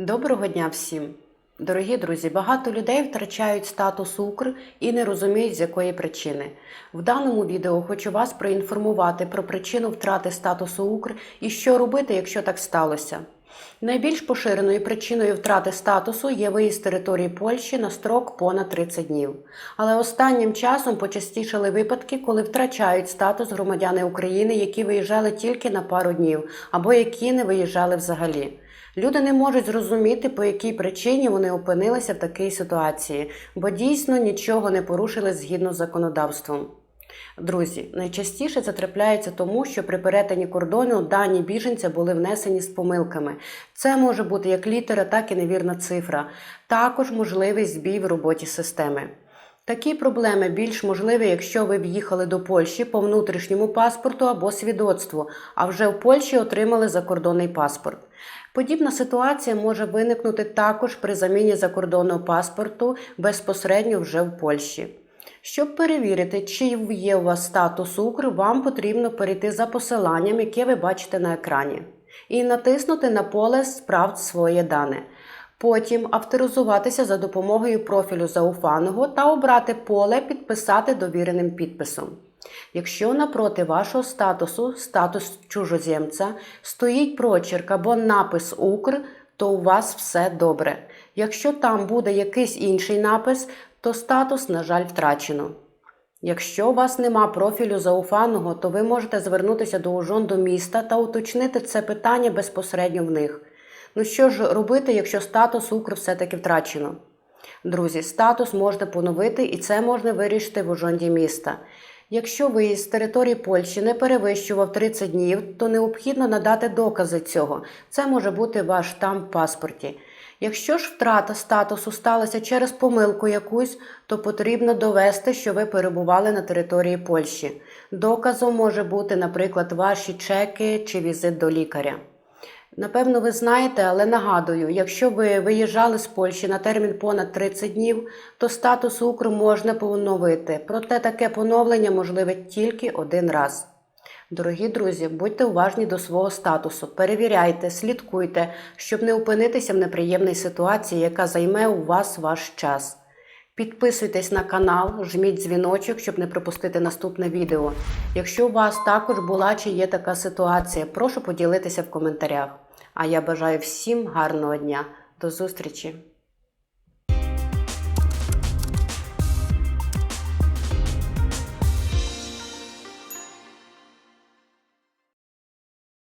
Доброго дня всім! Дорогі друзі, багато людей втрачають статус Укр і не розуміють, з якої причини. В даному відео хочу вас проінформувати про причину втрати статусу Укр і що робити, якщо так сталося. Найбільш поширеною причиною втрати статусу є виїзд з території Польщі на строк понад 30 днів. Але останнім часом почастішали випадки, коли втрачають статус громадяни України, які виїжджали тільки на пару днів або які не виїжджали взагалі. Люди не можуть зрозуміти, по якій причині вони опинилися в такій ситуації, бо дійсно нічого не порушили згідно з законодавством. Друзі, найчастіше це трапляється тому, що при перетині кордону дані біженця були внесені з помилками. Це може бути як літера, так і невірна цифра. Також можливий збій в роботі системи. Такі проблеми більш можливі, якщо ви в'їхали до Польщі по внутрішньому паспорту або свідоцтву, а вже в Польщі отримали закордонний паспорт. Подібна ситуація може виникнути також при заміні закордонного паспорту безпосередньо вже в Польщі. Щоб перевірити, чи є у вас статус Укр, вам потрібно перейти за посиланням, яке ви бачите на екрані, і натиснути на поле Справ своє дане. Потім авторизуватися за допомогою профілю зауфаного та обрати поле Підписати довіреним підписом. Якщо напроти вашого статусу, статус чужоземця, стоїть прочерк або напис Укр, то у вас все добре. Якщо там буде якийсь інший напис, то статус, на жаль, втрачено. Якщо у вас нема профілю зауфаного, то ви можете звернутися до ужонду міста та уточнити це питання безпосередньо в них. Ну що ж робити, якщо статус Укр все-таки втрачено? Друзі, статус можна поновити і це можна вирішити в ужонді міста. Якщо виїзд з території Польщі не перевищував 30 днів, то необхідно надати докази цього. Це може бути ваш штамп в паспорті. Якщо ж втрата статусу сталася через помилку якусь, то потрібно довести, що ви перебували на території Польщі. Доказом може бути, наприклад, ваші чеки чи візит до лікаря. Напевно, ви знаєте, але нагадую, якщо ви виїжджали з Польщі на термін понад 30 днів, то статус Укр можна поновити. Проте таке поновлення можливе тільки один раз. Дорогі друзі, будьте уважні до свого статусу, перевіряйте, слідкуйте, щоб не опинитися в неприємній ситуації, яка займе у вас ваш час. Підписуйтесь на канал, жміть дзвіночок, щоб не пропустити наступне відео. Якщо у вас також була чи є така ситуація, прошу поділитися в коментарях. А я бажаю всім гарного дня. До зустрічі!